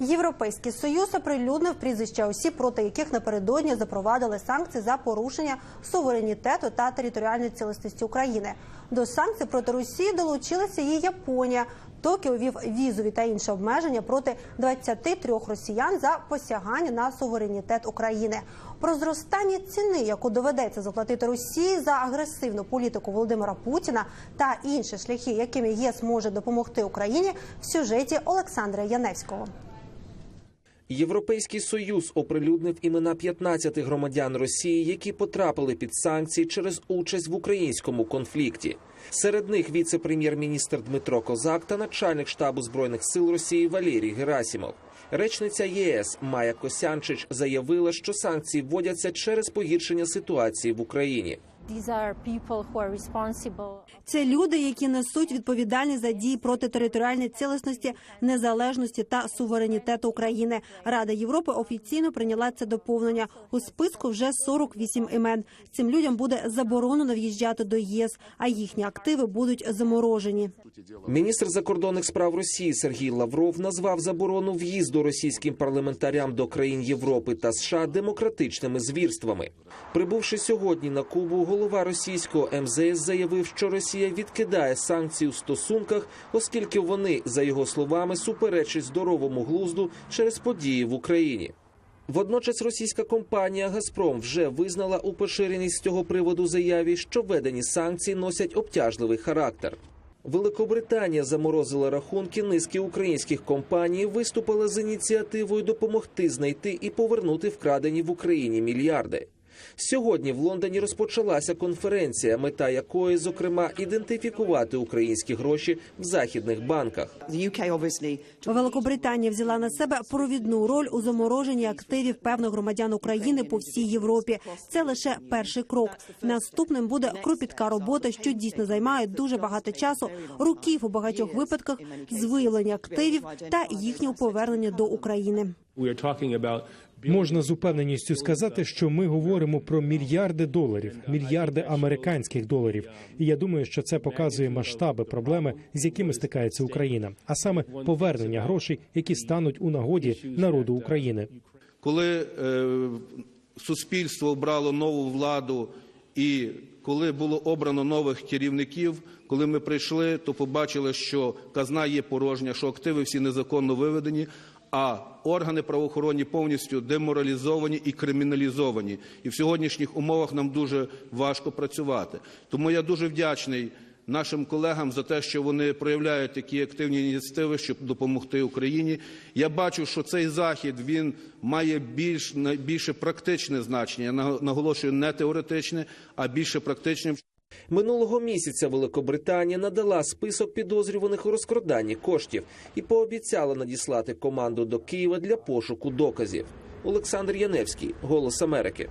Європейський союз оприлюднив прізвища осіб, проти яких напередодні запровадили санкції за порушення суверенітету та територіальної цілісності України. До санкцій проти Росії долучилася і Японія. Токіо вів візові та інші обмеження проти 23 росіян за посягання на суверенітет України. Про зростання ціни, яку доведеться заплатити Росії за агресивну політику Володимира Путіна та інші шляхи, якими ЄС може допомогти Україні, в сюжеті Олександра Яневського. Європейський союз оприлюднив імена 15 громадян Росії, які потрапили під санкції через участь в українському конфлікті. Серед них віце-прем'єр-міністр Дмитро Козак та начальник штабу збройних сил Росії Валерій Герасімов. Речниця ЄС Майя Косянчич заявила, що санкції вводяться через погіршення ситуації в Україні. These are people who are responsible. Це люди, які несуть відповідальність за дії проти територіальної цілісності, незалежності та суверенітету України. Рада Європи офіційно прийняла це доповнення. У списку вже 48 імен. Цим людям буде заборонено в'їжджати до ЄС, а їхні активи будуть заморожені. Міністр закордонних справ Росії Сергій Лавров назвав заборону в'їзду російським парламентарям до країн Європи та США демократичними звірствами. Прибувши сьогодні на Кубу, голова російського МЗС заявив, що Росія відкидає санкції у стосунках, оскільки вони, за його словами, суперечать здоровому глузду через події в Україні. Водночас російська компанія Газпром вже визнала у поширеність з цього приводу заяві, що введені санкції носять обтяжливий характер. Великобританія заморозила рахунки низки українських компаній, виступила з ініціативою допомогти знайти і повернути вкрадені в Україні мільярди. Сьогодні в Лондоні розпочалася конференція, мета якої, зокрема, ідентифікувати українські гроші в західних банках. Великобританія взяла на себе провідну роль у замороженні активів певних громадян України по всій Європі. Це лише перший крок. Наступним буде кропітка робота, що дійсно займає дуже багато часу, років у багатьох випадках з виявлення активів та їхнього повернення до України. Можна з упевненістю сказати, що ми говоримо про мільярди доларів, мільярди американських доларів. І я думаю, що це показує масштаби проблеми, з якими стикається Україна, а саме повернення грошей, які стануть у нагоді народу України. коли е, суспільство обрало нову владу і коли було обрано нових керівників, коли ми прийшли, то побачили, що казна є порожня, що активи всі незаконно виведені, а органи правоохоронні повністю деморалізовані і криміналізовані. І в сьогоднішніх умовах нам дуже важко працювати. Тому я дуже вдячний нашим колегам за те, що вони проявляють такі активні ініціативи, щоб допомогти Україні. Я бачу, що цей захід він має більш більше практичне значення. Я наголошую не теоретичне, а більше практичне. Минулого місяця Великобританія надала список підозрюваних у розкраданні коштів і пообіцяла надіслати команду до Києва для пошуку доказів. Олександр Яневський, Голос Америки.